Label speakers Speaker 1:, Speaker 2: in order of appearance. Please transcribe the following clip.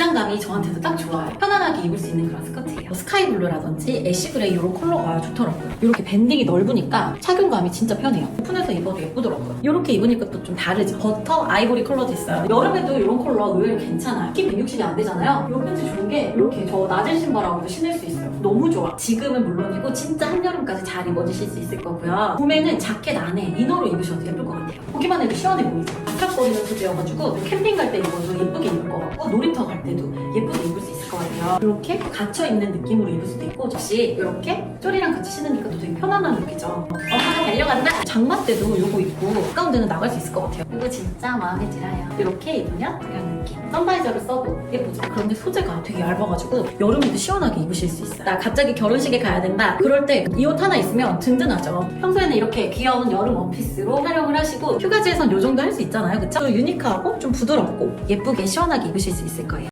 Speaker 1: 기장감이 저한테도 딱 좋아요. 편안하게 입을 수 있는 그런 스커트예요. 스카이블루라든지 애쉬그레이 이런 컬러가 좋더라고요. 이렇게 밴딩이 넓으니까 착용감이 진짜 편해요. 오픈해서 입어도 예쁘더라고요. 이렇게 입으니까 또 좀 다르죠. 버터 아이보리 컬러도 있어요. 여름에도 이런 컬러 의외로 괜찮아요. 키 160이 안 되잖아요. 이 팬츠 좋은 게 이렇게 저 낮은 신발하고도 신을 수 있어요. 너무 좋아. 지금은 물론이고 진짜 한여름까지 잘 입어주실 수 있을 거고요. 봄에는 자켓 안에 이너로 입으셔도 예쁠 것 같아요. 보기만 해도 시원해 보이죠? 바짝거리는 소재여가지고 캠핑 갈 때 입어도 예쁘게 입을 것 같고 놀이터 갈 때도 예쁘게 입을 수 있을 것 같아요. 이렇게 갇혀 있는 느낌으로 입을 수도 있고 역시 이렇게 쪼리랑 같이 신으니까 또 되게 편안한 룩이죠. 엄마가 달려간다! 장마 때도 이거 입고 가까운 데는 나갈 수 있을 것 같아요. 이거 진짜 마음에 들어요. 이렇게 입으면 이런 느낌. 선바이저를 써도 예쁘죠? 그런데 소재가 되게 얇아가지고 여름에도 시원하게 입으실 수 있어요. 나 갑자기 결혼식에 가야 된다. 그럴 때 이 옷 하나 있으면 든든하죠. 평소에는 이렇게 귀여운 여름 원피스로 활용을 하시고 휴가지에선 이 정도 할 수 있잖아요. 그쵸? 또 유니크하고 좀 부드럽고 예쁘게 시원하게 입으실 수 있을 거예요.